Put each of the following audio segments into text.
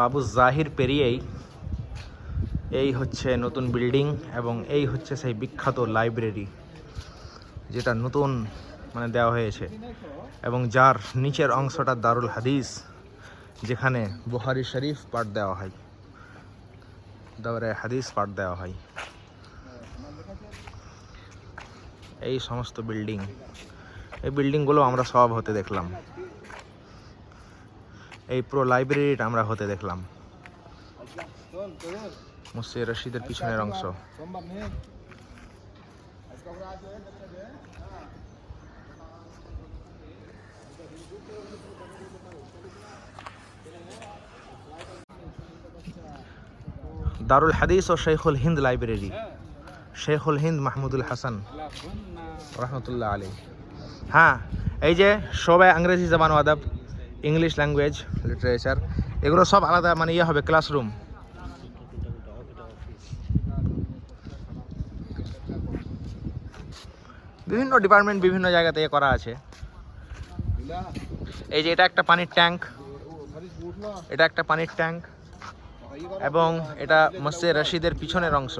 বাবু জাহির পেরিয়েই এই হচ্ছে নতুন বিল্ডিং এবং এই হচ্ছে সেই বিখ্যাত লাইব্রেরি, যেটা নতুন মানে দেওয়া হয়েছে এবং যার নিচের অংশটা দারুল হাদিস, যেখানে বুহারি শরীফ পাঠ দেওয়া হয় দাওরে হাদিস পাঠ দেওয়া হয়। এই সমস্ত বিল্ডিং, এই বিল্ডিংগুলো আমরা সব হতে দেখলাম। এই পুরো লাইব্রেরিটা আমরা হতে দেখলাম। মুসির রশিদের পিছনের অংশ। দারুল হাদিস ও শেখুল হিন্দ লাইব্রেরি শেখুল হিন্দ মাহমুদুল হাসান। রহমতুল্লাহ আলী হ্যাঁ এই যে সবাই ইংরেজি জবান আদব। ইংলিশ ল্যাঙ্গুয়েজ, লিটারেচার, এগুলো সব আলাদা মানে ইয়ে হবে, ক্লাসরুম। বিভিন্ন ডিপার্টমেন্ট বিভিন্ন জায়গাতে করা আছে। এই যে এটা একটা পানির ট্যাঙ্ক। এটা একটা পানির ট্যাঙ্ক। এবং এটা মসজিদ রশিদের পিছনের অংশ।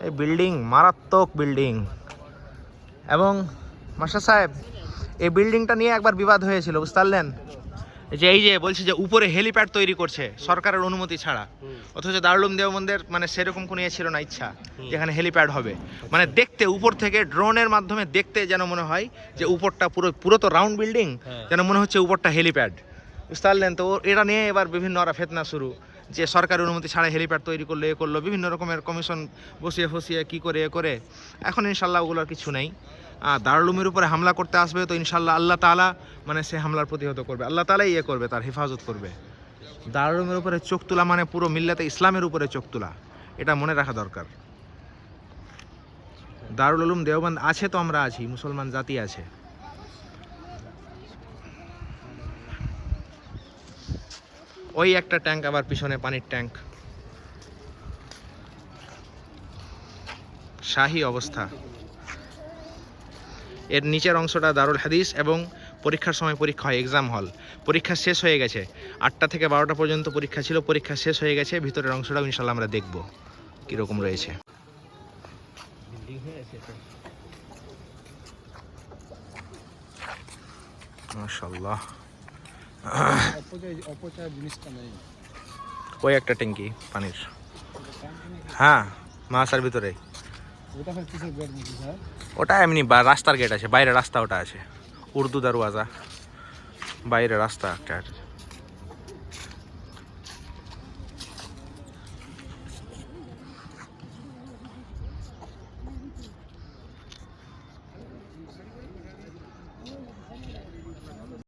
এই বিল্ডিং মারাত্মক বিল্ডিং। এবং মাস্টার সাহেব এই বিল্ডিংটা নিয়ে একবার বিবাদ হয়েছিল বুঝতে পারলেন যে এই যে বলছে যে উপরে হেলিপ্যাড তৈরি করছে সরকারের অনুমতি ছাড়া অথচ দারুলুম দেওবন্দের মানে সেরকম কোনো ইয়ে ছিল না ইচ্ছা যেখানে হেলিপ্যাড হবে। মানে দেখতে উপর থেকে ড্রোনের মাধ্যমে দেখতে যেন মনে হয় যে উপরটা পুরো পুরো তো রাউন্ড বিল্ডিং যেন মনে হচ্ছে উপরটা হেলিপ্যাড। বুঝতে পারলেন তো এটা নিয়ে এবার বিভিন্ন ওরা ফেতনা শুরু। যে সরকারের অনুমতি ছাড়া হেলিপ্যাড তৈরি করল, এ করল, বিভিন্ন রকমের কমিশন বসিয়ে ফসিয়ে কী করে, এ করে। এখন ইনশাল্লাহ ওগুলোর কিছু নেই। দারুলুমের উপরে হামলা করতে আসবে তো ইনশাল্লাহ আল্লাহ তালা মানে সে হামলার প্রতিহত করবে। আল্লাহ তালাই ইয়ে করবে, তার হেফাজত করবে। দারুলুমের উপরে চোখ তোলা মানে পুরো মিল্লাতে ইসলামের উপরে চোখ তোলা। এটা মনে রাখা দরকার। দারুল উলুম দেওবন্দ আছে তো আমরা আছি, মুসলমান জাতি আছে। ওই একটা ট্যাঙ্ক, আবার পিছনে পানির ট্যাঙ্ক। শাহী অবস্থা। এর নিচের অংশটা দারুল হাদিস এবং পরীক্ষার সময় পরীক্ষা হয় এক্সাম হল পরীক্ষা শেষ হয়ে গেছে। আটটা থেকে বারোটা পর্যন্ত পরীক্ষা ছিল, পরীক্ষা শেষ হয়ে গেছে, ভিতরের অংশটাও ইনশাল্লাহ আমরা দেখব কীরকম রয়েছে। মাশাল্লাহ ওই একটা ট্যাঙ্কি পানির। হ্যাঁ মাসার ভিতরে। ওটা এমনি রাস্তার গেট আছে, বাইরে রাস্তা ওটা আছে। উর্দু দরওয়াজা, বাইরে রাস্তা একটা আছে।